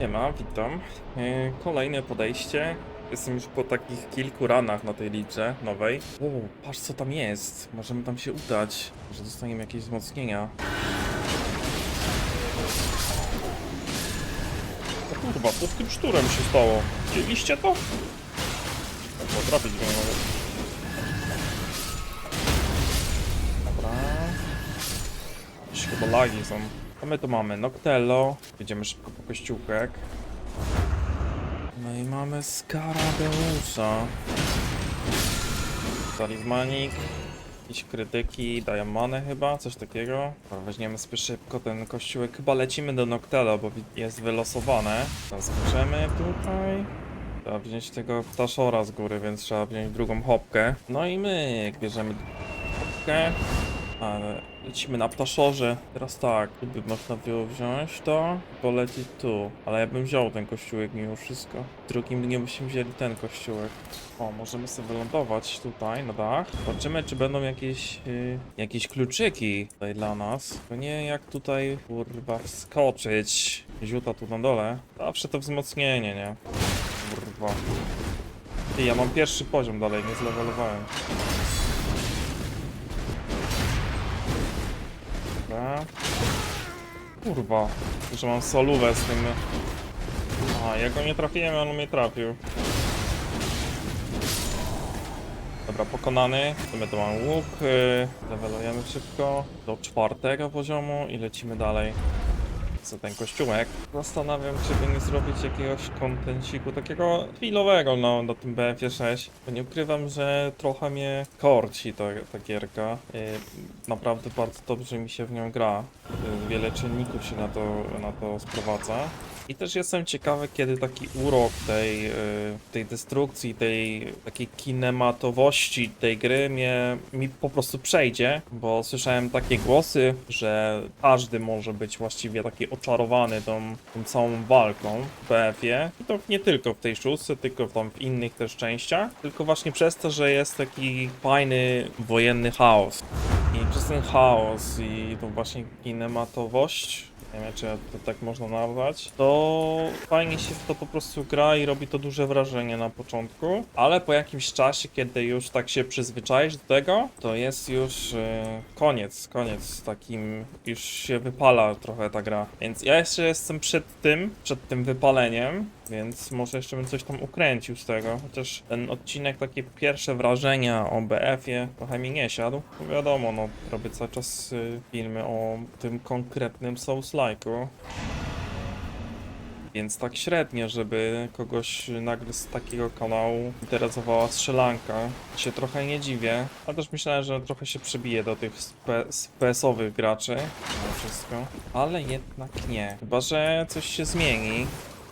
Nie ma, witam. E, Kolejne podejście. Jestem już po takich kilku ranach na tej lidze nowej. O, patrz co tam jest. Możemy tam się udać. Może dostaniemy jakieś wzmocnienia. O kurwa, co z tym szturem się stało? Widzieliście to? O, trafić go mogę. Dobra. Jakieś chyba lagi są. A my tu mamy Noctello. Jedziemy szybko po kościółek. No i mamy Skarabeusa. Talizmanik. Jakieś krytyki, dają manę chyba, coś takiego. Weźmiemy sobie szybko ten kościółek. Chyba lecimy do Noctello, bo jest wylosowane. Bierzemy tutaj. Trzeba wziąć tego ptaszora z góry, więc trzeba wziąć drugą hopkę. No i my bierzemy hopkę. Ale lecimy na ptaszorze. Teraz tak, tu by można było wziąć to, polecieć tu. Ale ja bym wziął ten kościółek mimo wszystko. W drugim dniu byśmy wzięli ten kościółek. O, możemy sobie wylądować tutaj na dach. Zobaczymy, czy będą jakieś, y, jakieś kluczyki tutaj dla nas. To nie jak tutaj, kurwa, wskoczyć. Ziuta tu na dole. Zawsze to wzmocnienie, nie? Kurwa. Ty, ja mam pierwszy poziom dalej, nie zlewelowałem. Dobra. Kurwa, że mam solówę z tym. A, ja go nie trafiłem, on mnie trafił. Dobra, pokonany. My tu mamy łuk. Yy, levelujemy szybko do czwartego poziomu i lecimy dalej za ten kościółek. Zastanawiam się, by nie zrobić jakiegoś kontenciku takiego chwilowego no, na tym BF-ie 6. Bo nie ukrywam, że trochę mnie korci ta, ta gierka. Yy, naprawdę bardzo dobrze mi się w nią gra. Yy, wiele czynników się na to, na to sprowadza. I też jestem ciekawy, kiedy taki urok tej, yy, tej destrukcji, tej takiej kinematowości tej gry mnie, mi po prostu przejdzie, bo słyszałem takie głosy, że każdy może być właściwie taki oczarowany tą, tą całą walką w BF-ie. I to nie tylko w tej szóstce, tylko tam w innych też częściach, tylko właśnie przez to, że jest taki fajny wojenny chaos. I przez ten chaos i tą właśnie kinematowość, nie wiem czy to tak można nazwać, to fajnie się w to po prostu gra i robi to duże wrażenie na początku, ale po jakimś czasie, kiedy już tak się przyzwyczaisz do tego, to jest już e, koniec, koniec takim, już się wypala trochę ta gra. Więc ja jeszcze jestem przed tym, przed tym wypaleniem, więc może jeszcze bym coś tam ukręcił z tego. Chociaż ten odcinek, takie pierwsze wrażenia o BF-ie trochę mi nie siadł. No wiadomo, no robię cały czas y, filmy o tym konkretnym Souls-like'u. Więc tak średnio, żeby kogoś nagle z takiego kanału interesowała strzelanka. Się trochę nie dziwię, ale też myślałem, że trochę się przebije do tych spe- PS-owych graczy. Mimo wszystko. Ale jednak nie. Chyba, że coś się zmieni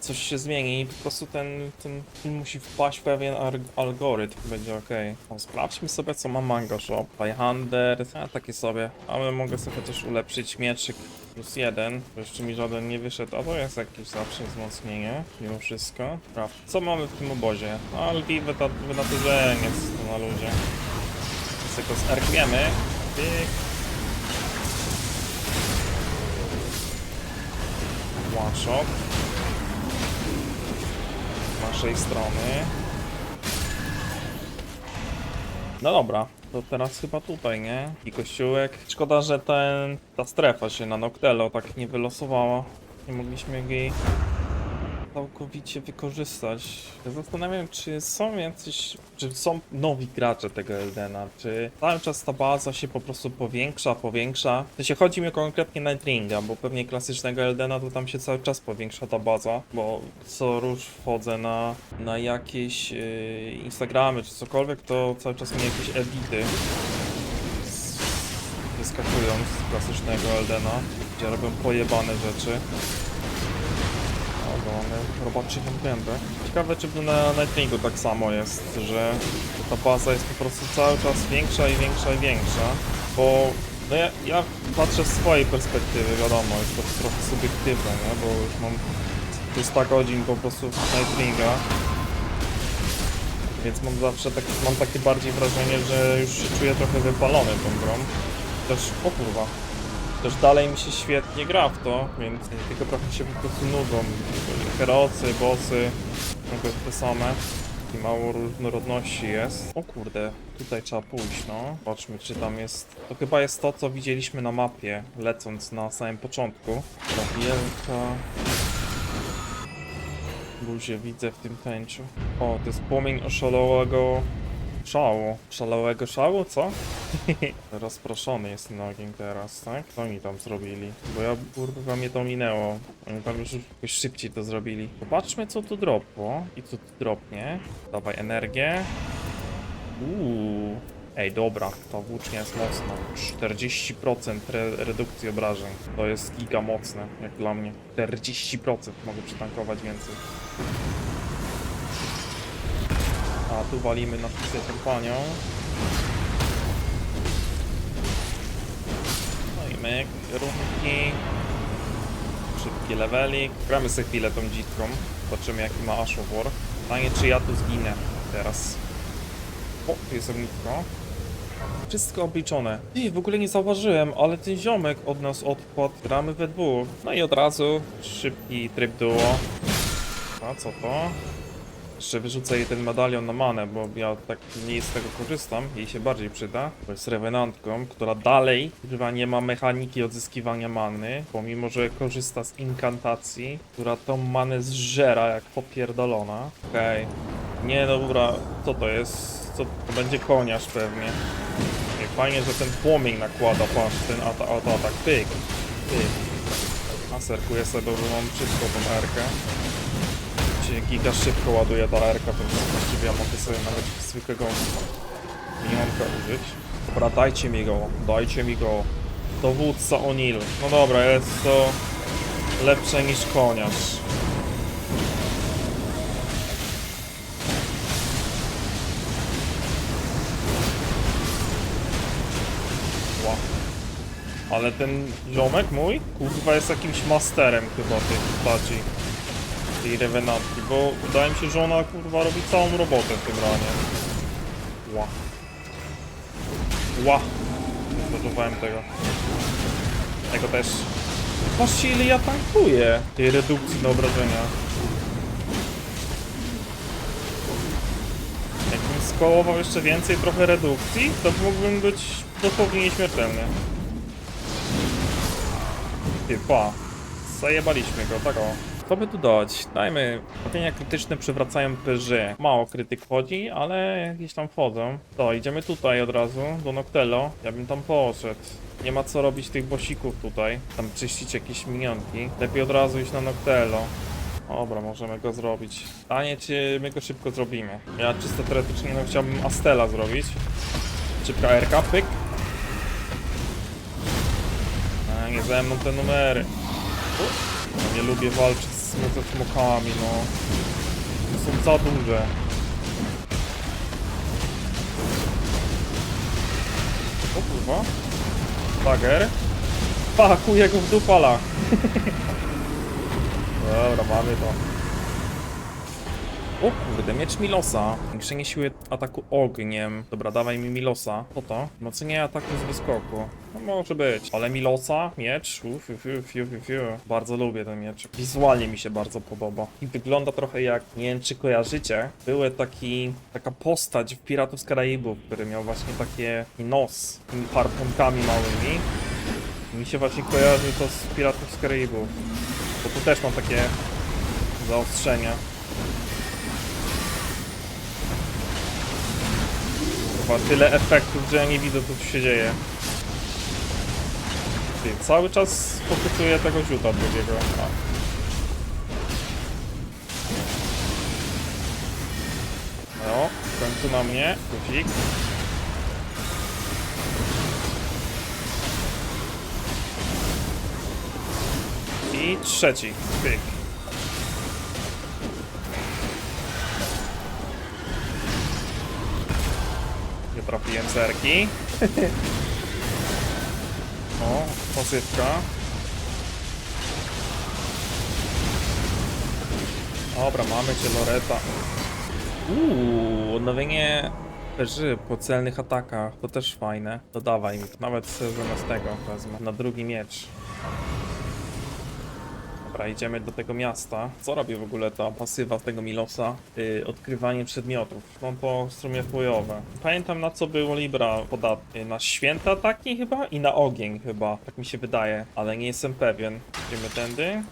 coś się zmieni i po prostu ten, ten film musi wpaść w pewien algorytm, będzie ok. O, sprawdźmy sobie co ma Manga Shop, Hunter, a takie sobie. Ale mogę sobie chociaż ulepszyć mieczyk plus jeden, bo jeszcze mi żaden nie wyszedł, a to jest jakieś zawsze wzmocnienie, mimo wszystko. Dobra, co mamy w tym obozie? No, ale wyda- wynaturzenie jest na ludzie. Tylko zerkniemy. One shot naszej strony. No dobra, to teraz chyba tutaj, nie? I kościółek. Szkoda, że ten, ta strefa się na Noctello tak nie wylosowała. Nie mogliśmy jej całkowicie wykorzystać. Zastanawiam, czy są jacyś, czy są nowi gracze tego Eldena, czy cały czas ta baza się po prostu powiększa, powiększa. To się chodzi mi konkretnie Nightringa, bo pewnie klasycznego Eldena to tam się cały czas powiększa ta baza, bo co róż wchodzę na, na jakieś yy, Instagramy czy cokolwiek, to cały czas mi jakieś edity wyskakują z klasycznego Eldena, gdzie robią pojebane rzeczy. Gębę. Ciekawe, czy na Nightwingu tak samo jest, że ta baza jest po prostu cały czas większa i większa i większa, bo no ja, ja patrzę z swojej perspektywy, wiadomo, jest to trochę subiektywne, nie? bo już mam 300 godzin po prostu Nightwinga, więc mam zawsze tak, mam takie bardziej wrażenie, że już się czuję trochę wypalony tą grą. Też, o kurwa, Też dalej mi się świetnie gra w to, więc tylko trochę się po prostu nudzą. Herocy, bossy, ciągle te same. I mało różnorodności jest. O kurde, tutaj trzeba pójść, no. Zobaczmy, czy tam jest... To chyba jest to, co widzieliśmy na mapie, lecąc na samym początku. Ta wielka... Luzie widzę w tym tęczu. O, to jest płomień oszalałego szału. Szalałego szału, co? Rozproszony jest ten ogień teraz, tak? Co oni tam zrobili? Bo ja, kurwa, mnie to minęło. Oni tam już jakoś szybciej to zrobili. Zobaczmy, co tu dropło i co tu dropnie. Dawaj energię. Uuu. Ej, dobra, ta włócznia jest mocna. 40% re redukcji obrażeń. To jest giga mocne, jak dla mnie. 40% mogę przytankować więcej. A tu walimy na pisę tą panią. Myk, runki. Szybki levelik. Gramy sobie chwilę tą dzitką. Zobaczymy jaki ma Ashowar. Pytanie czy ja tu zginę teraz. O, tu jest ognisko. Wszystko obliczone. Ty, w ogóle nie zauważyłem, ale ten ziomek od nas odpadł. Gramy we dwóch. No i od razu szybki tryb duo. A co to? Jeszcze wyrzucę jej ten medalion na manę, bo ja tak mniej z tego korzystam. Jej się bardziej przyda. Bo jest rewenantką, która dalej chyba nie ma mechaniki odzyskiwania many, pomimo że korzysta z inkantacji, która tą manę zżera jak popierdolona. Okej. Nie dobra, co to jest? Co to będzie koniarz pewnie. Ej, Fajnie, że ten płomień nakłada, patrz, ten ata atak. Pyk, pyk. Aserkuję sobie, bo mam wszystko tą erkę się giga szybko ładuje ta RK, więc właściwie ja mogę sobie nawet zwykłego minionka użyć. Dobra, dajcie mi go, dajcie mi go. Dowódca O'Neill. No dobra, jest to lepsze niż koniarz. Ła. Ale ten ziomek mój, kurwa jest jakimś masterem chyba tych postaci tej rewenantki, bo wydaje mi się, że ona kurwa robi całą robotę w tym ranie. Ła. Ła. Nie zdążowałem tego. Tego też. Patrzcie ile ja tankuję tej redukcji na obrażenia. Jakbym skołował jeszcze więcej trochę redukcji, to mógłbym być dosłownie nieśmiertelny. Ty, pa. Zajebaliśmy go, tak o. Co by tu dać? Dajmy. Trafienia krytyczne przywracają PG. Mało krytyk wchodzi, ale gdzieś tam wchodzą. To, idziemy tutaj od razu, do Noctello. Ja bym tam poszedł. Nie ma co robić tych bosików tutaj. Tam czyścić jakieś minionki. Lepiej od razu iść na Noctello. Dobra, możemy go zrobić. Pytanie, czy my go szybko zrobimy. Ja czysto teoretycznie no, chciałbym Astela zrobić. Szybka RK, pyk. A, nie ze mną te numery. No, nie lubię walczyć z ze smokami, no. Są za duże. O kurwa. Bager. Pakuje go w dupala. Dobra, mamy to. O kurde, miecz Milosa. Zwiększenie siły ataku ogniem. Dobra, dawaj mi Milosa. Po to. Wzmocnienie ataku z wyskoku. No może być. Ale Milosa, miecz, uf, fiu, fiu, fiu, fiu. Bardzo lubię ten miecz. Wizualnie mi się bardzo podoba. I wygląda trochę jak, nie wiem czy kojarzycie, były taki, taka postać w Piratów z Karaibów, który miał właśnie takie nos z tymi harpunkami małymi. Mi się właśnie kojarzy to z Piratów z Karaibów. Bo tu też mam takie zaostrzenia. Chyba tyle efektów, że ja nie widzę co tu się dzieje. Ty, cały czas fokusuję tego ziuta drugiego. A. No, w końcu na mnie. Guzik. I trzeci. Pyk. Trafiłem zerki. o, pozytka. Dobra, mamy cię Loreta. Uuu, odnowienie Snajperzy po celnych atakach, to też fajne. Dodawaj mi, nawet zamiast tego wezmę. Na drugi miecz. Dobra, idziemy do tego miasta. Co robi w ogóle ta pasywa tego Milosa? Yy, odkrywanie przedmiotów. No to w sumie. Pamiętam na co było Libra podatny. Na święte ataki chyba? I na ogień chyba. Tak mi się wydaje. Ale nie jestem pewien. Idziemy tędy.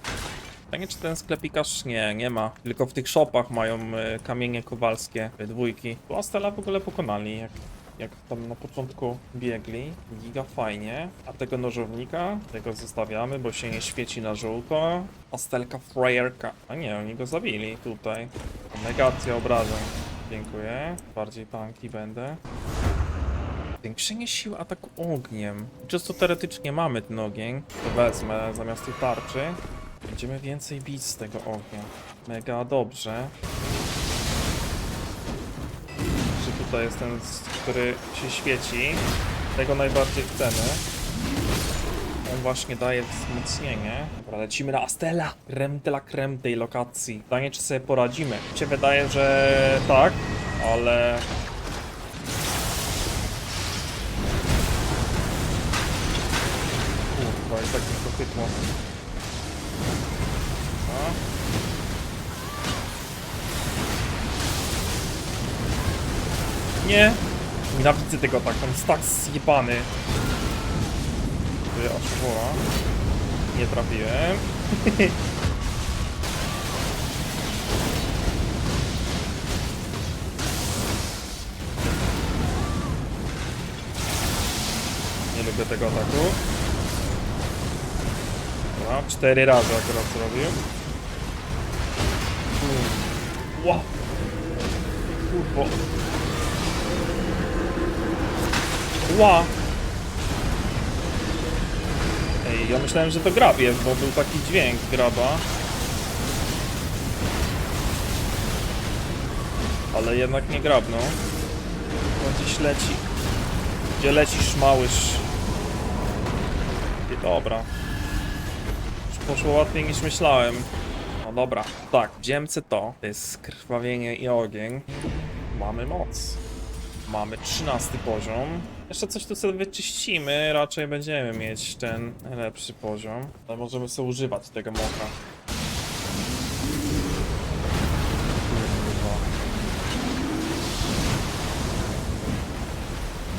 Pytanie, czy ten sklepikarz? Nie, nie ma. Tylko w tych shopach mają e, kamienie kowalskie, e, dwójki. Tu Astela w ogóle pokonali, jak, jak tam na początku biegli. Giga fajnie. A tego nożownika, tego zostawiamy, bo się nie świeci na żółto. Astelka frajerka. A nie, oni go zabili tutaj. Negacja obrażeń. Dziękuję. Bardziej tanki będę. Zwiększenie siły ataku ogniem. Czysto teoretycznie mamy ten ogień. To wezmę zamiast tej tarczy. Będziemy więcej bić z tego ognia. Mega dobrze. Czy tutaj jest ten, który się świeci? Tego najbardziej chcemy. On właśnie daje wzmocnienie. Dobra, lecimy na Astela. Creme de la tej lokacji. Pytanie, czy sobie poradzimy. Mi się wydaje, że tak, ale... Kurwa, i tak to chytło. Nie! Nienawidzę tego tak, on jest tak zjebany. Aż woła. Nie trafiłem. Nie lubię tego ataku. Dobra, cztery razy akurat zrobił. Ła! Kurwo. Ła! Ej, ja myślałem, że to grabiew, bo był taki dźwięk graba. Ale jednak nie grabnął. On gdzieś leci. Gdzie lecisz, małysz? I dobra. Już poszło łatwiej niż myślałem. No dobra, tak, dziemce to, to jest krwawienie i ogień. Mamy moc. Mamy 13 poziom. Jeszcze coś tu sobie wyczyścimy, raczej będziemy mieć ten lepszy poziom. Ale możemy sobie używać tego mocha.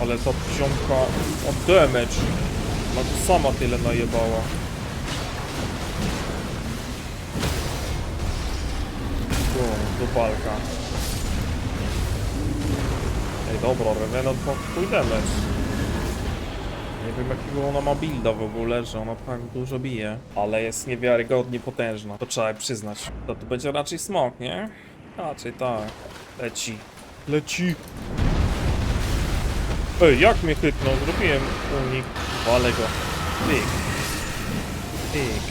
Ale ta ziomka od damage. Ona tu sama tyle najebała. Tu, do walka. Ej, dobra, Revenant ma damage. Nie wiem jakiego ona ma builda w ogóle, że ona tak dużo bije. Ale jest niewiarygodnie potężna, to trzeba przyznać. To tu będzie raczej smok, nie? Raczej tak. Leci. Leci. Ej, jak mnie chytnął? Zrobiłem unik. Walę go. Pyk. Pyk.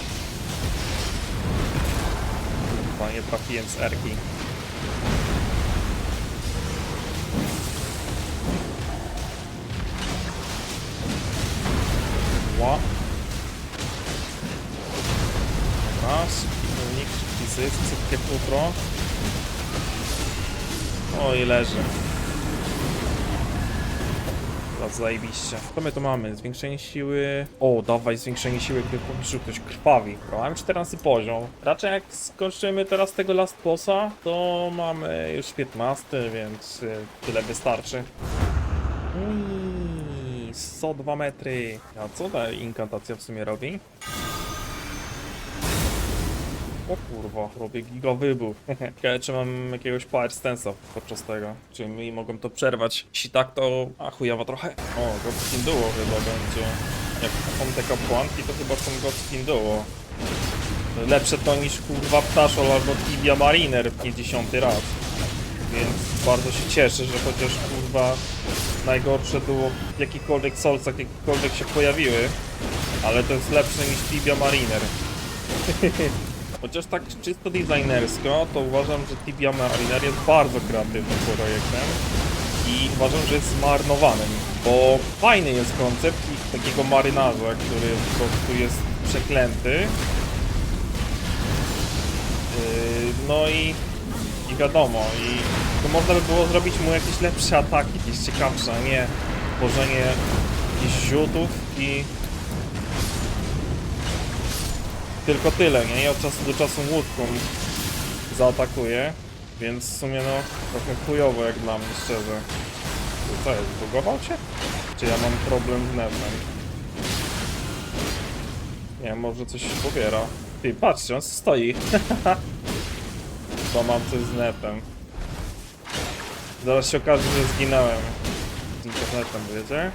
Kurwa, nie trafiłem z erki. Ła. Raz, szybki zysk, szybkie futro. O i leży. Teraz zajebiście. Co my tu mamy? Zwiększenie siły... O, dawaj zwiększenie siły, gdy w pobliżu ktoś krwawi. Mamy 14 poziom. Raczej jak skończymy teraz tego last bossa, to mamy już 15, więc y, tyle wystarczy. Ui, 102 metry. A co ta inkantacja w sumie robi? O kurwa, robię giga wybuch. Ciekawe, czy mam jakiegoś power stance'a podczas tego. Czy mi mogą to przerwać? Jeśli tak, to a chujowo trochę. O, Godskin Duo chyba będzie. Jak są te kapłanki, to chyba są Godskin Duo. Lepsze to niż kurwa Ptaszol albo Tibia Mariner nie dziesiąty raz. Więc bardzo się cieszę, że chociaż kurwa najgorsze było w jakichkolwiek solcach, jakiekolwiek się pojawiły. Ale to jest lepsze niż Tibia Mariner. Chociaż tak czysto designersko, to uważam, że Tibia Mariner jest bardzo kreatywnym projektem i uważam, że jest zmarnowanym, bo fajny jest koncept takiego marynarza, który po prostu jest przeklęty. Yy, No i, i wiadomo, i To można by było zrobić mu jakieś lepsze ataki, jakieś ciekawsze, a nie tworzenie jakichś ziutów i... Tylko tyle, nie? I od czasu do czasu łódką zaatakuje, więc w sumie no trochę chujowo jak dla mnie, szczerze. Co jest, bugował się? Czy ja mam problem z netem? Nie, może coś się pobiera. Ty, patrzcie, on stoi. Bo mam coś z netem. Zaraz się okaże, że zginąłem. Z internetem, wiecie?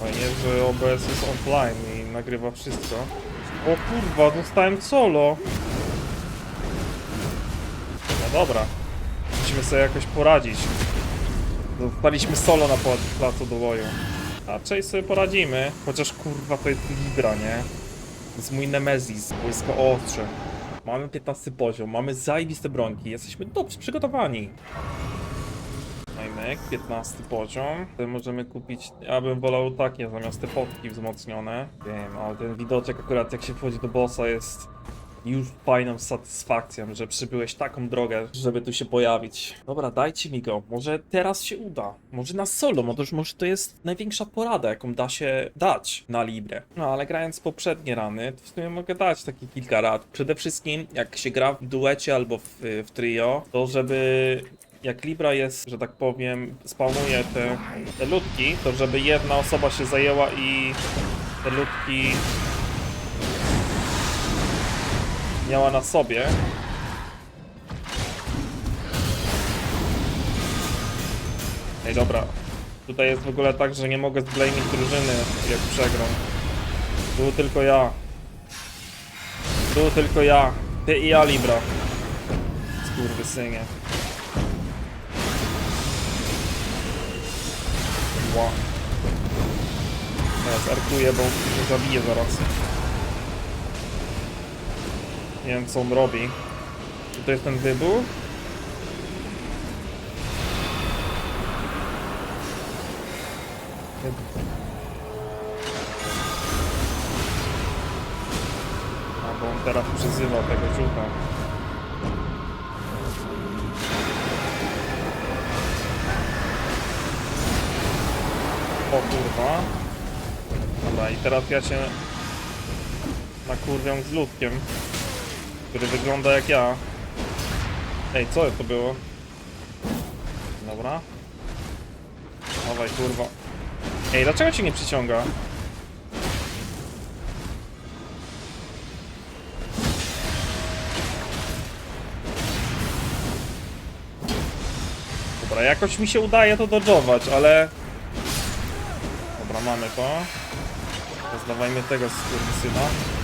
Fajnie, że OBS jest offline i nagrywa wszystko. O kurwa, dostałem solo. No dobra. Musimy sobie jakoś poradzić. No, Wpaliśmy solo na pla- placu do boju. Raczej sobie poradzimy. Chociaż kurwa to jest Libra, nie? To jest mój Nemezis, wojsko ostrze. Mamy 15 poziom, mamy zajebiste bronki, jesteśmy dobrze przygotowani. Najmek, 15 poziom. Tutaj możemy kupić, ja bym wolał takie zamiast te potki wzmocnione. Wiem, ale ten widoczek akurat jak się wchodzi do bossa jest już fajną satysfakcją, że przybyłeś taką drogę, żeby tu się pojawić. Dobra, dajcie mi go. Może teraz się uda. Może na solo, może, może to jest największa porada, jaką da się dać na Libre. No, ale grając poprzednie rany, to w sumie mogę dać takie kilka rad. Przede wszystkim, jak się gra w duecie albo w, w trio, to żeby jak Libra jest, że tak powiem, spawnuje te, te ludki, to żeby jedna osoba się zajęła i te ludki miała na sobie. Ej, dobra. Tutaj jest w ogóle tak, że nie mogę zblaming drużyny, jak przegram. Tu tylko ja. Tu tylko ja. Ty i ja, Libra. Skurwysynie. Ła. Teraz arkuję, bo mnie zabije zaraz. Nie wiem co on robi. Czy to jest ten wybuch? A bo on teraz przyzywa tego żółta. O kurwa. Dobra i teraz ja się nakurwiam z ludkiem który wygląda jak ja. Ej, co to było? Dobra. Dawaj, kurwa. Ej, dlaczego cię nie przyciąga? Dobra, jakoś mi się udaje to dodżować, ale... Dobra, mamy to. Zdawajmy tego skurwysyna.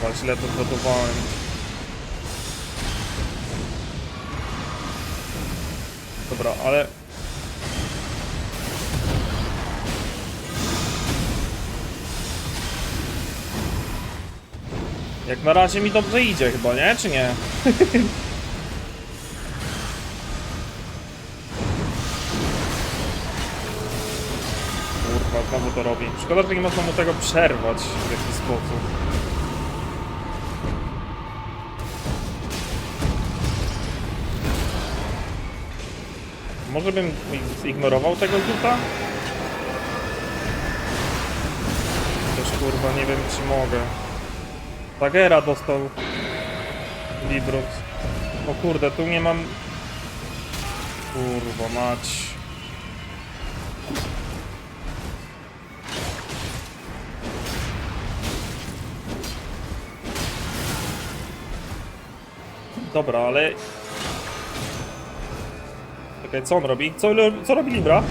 Kurwa, źle to zgotowałem. Dobra, ale... Jak na razie mi dobrze idzie chyba, nie? Czy nie? Kurwa, znowu to robi. Szkoda, że nie można mu tego przerwać w jakiś sposób. Może bym zignorował tego rzuta? Też kurwa nie wiem czy mogę. Tagera dostał Librut. O kurde, tu nie mam... Kurwa mać. Dobra, ale Czekaj, co on robi? Co, co robi Libra?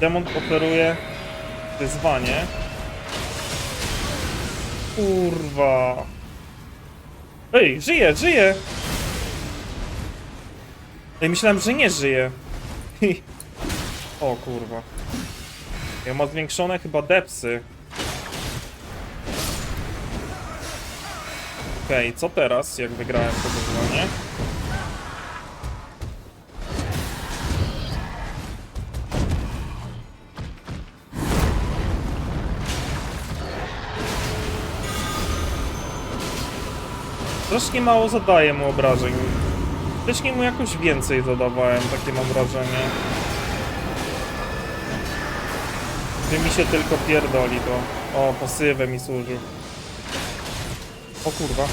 Demon oferuje wyzwanie. Kurwa. Ej, żyje, żyje! Ej, myślałem, że nie żyje. o kurwa. Ja ma zwiększone chyba depsy. Okej, co teraz, jak wygrałem to wyzwanie? Strasznie mało zadaję mu obrażeń. Wcześniej mu jakoś więcej zadawałem, takie mam wrażenie. Że mi się tylko pierdoli to. O, pasywę mi służył. O kurwa.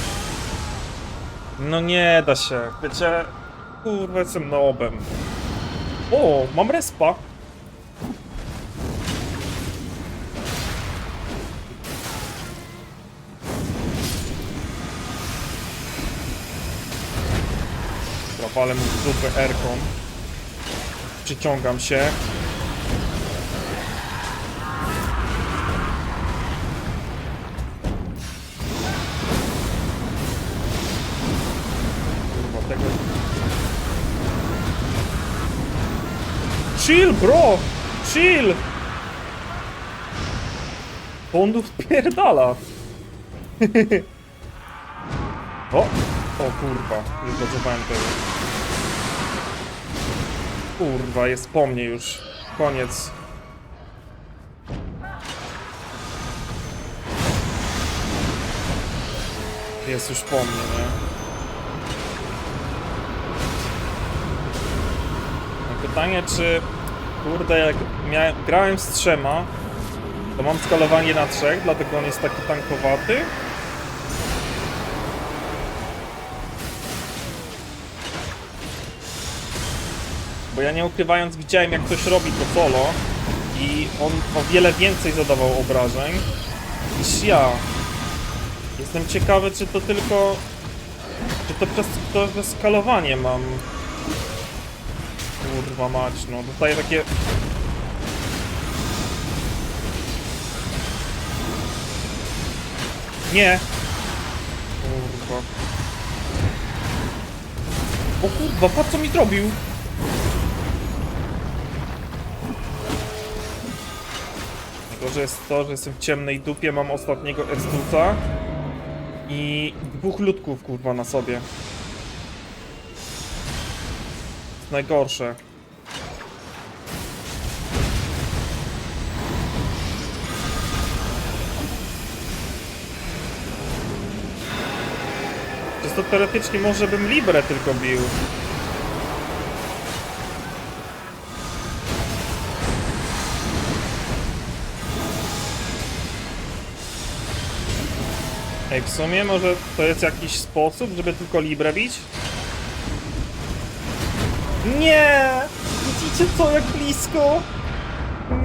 No nie da się. Wiecie, kurwa jestem nobem. O, mam respa. Zapalę mu w dupę Erką. Przyciągam się. Kurwa, tego... Chill, bro! Chill! Bo on tu wpierdala. o! O kurwa, już dozowałem tego. Kurwa, jest po mnie już. Koniec. Jest już po mnie, nie? Pytanie, czy... Kurde, jak miałem, grałem z trzema, to mam skalowanie na trzech, dlatego on jest taki tankowaty. Bo ja nie ukrywając widziałem jak ktoś robi to solo i on o wiele więcej zadawał obrażeń niż ja. Jestem ciekawy czy to tylko... Czy to przez to skalowanie mam... Kurwa mać, no dostaję takie... Nie! Kurwa. O kurwa, patrz co mi zrobił! Najgorsze jest to, że jestem w ciemnej dupie, mam ostatniego Estuca i dwóch ludków kurwa na sobie. najgorsze. Przez to teoretycznie może bym Libre tylko bił. Ej, w sumie może to jest jakiś sposób, żeby tylko Libre bić? Nie! Widzicie co, jak blisko?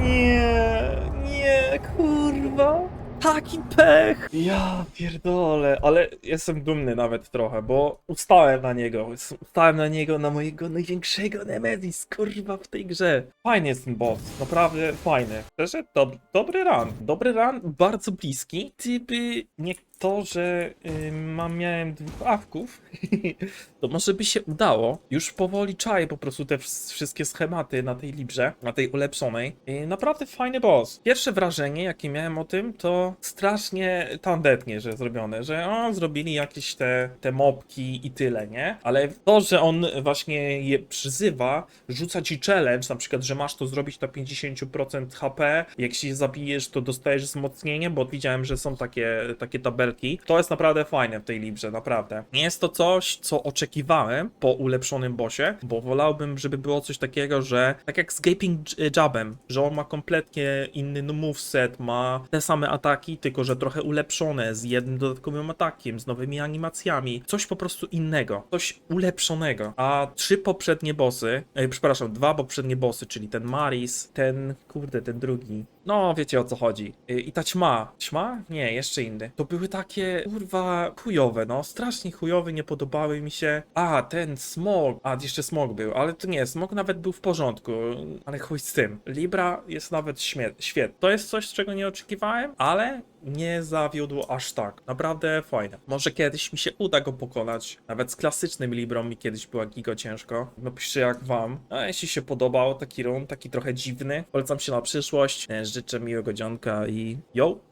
Nie, nie, kurwa. Taki pech. Ja pierdolę, ale jestem dumny nawet trochę, bo ustałem na niego. Ustałem na niego, na mojego największego Nemesis, kurwa, w tej grze. Fajny jest ten boss, naprawdę fajny. Szczerze, dob dobry run. Dobry run, bardzo bliski. Gdyby nie to, że y, mam, miałem dwóch awków, to może by się udało. Już powoli czaję po prostu te wsz- wszystkie schematy na tej librze, na tej ulepszonej. Y, naprawdę fajny boss. Pierwsze wrażenie, jakie miałem o tym, to strasznie tandetnie, że zrobione, że o, zrobili jakieś te, te mopki i tyle, nie? Ale to, że on właśnie je przyzywa, rzuca ci challenge, na przykład, że masz to zrobić na 50% HP, jak się zabijesz, to dostajesz wzmocnienie, bo widziałem, że są takie, takie To jest naprawdę fajne w tej librze, naprawdę. Nie jest to coś, co oczekiwałem po ulepszonym bossie, bo wolałbym, żeby było coś takiego, że tak jak z Gaping J- Jabem, że on ma kompletnie inny moveset, ma te same ataki, tylko że trochę ulepszone, z jednym dodatkowym atakiem, z nowymi animacjami. Coś po prostu innego, coś ulepszonego. A trzy poprzednie bossy, e, przepraszam, dwa poprzednie bossy, czyli ten Maris, ten, kurde, ten drugi, no, wiecie o co chodzi. Y, I ta ćma. Ćma? Nie, jeszcze inny. To były takie, kurwa, chujowe, no. Strasznie chujowe, nie podobały mi się. A, ten smog. A, jeszcze smog był, ale to nie, smog nawet był w porządku. Ale chuj z tym. Libra jest nawet śmie- świetny. To jest coś, czego nie oczekiwałem, ale nie zawiódł aż tak. Naprawdę fajne. Może kiedyś mi się uda go pokonać. Nawet z klasycznym Librą mi kiedyś była gigo ciężko. Napiszcie jak wam. A jeśli się podobał taki run, taki trochę dziwny, polecam się na przyszłość. E, Życzę miłego dzionka i yo!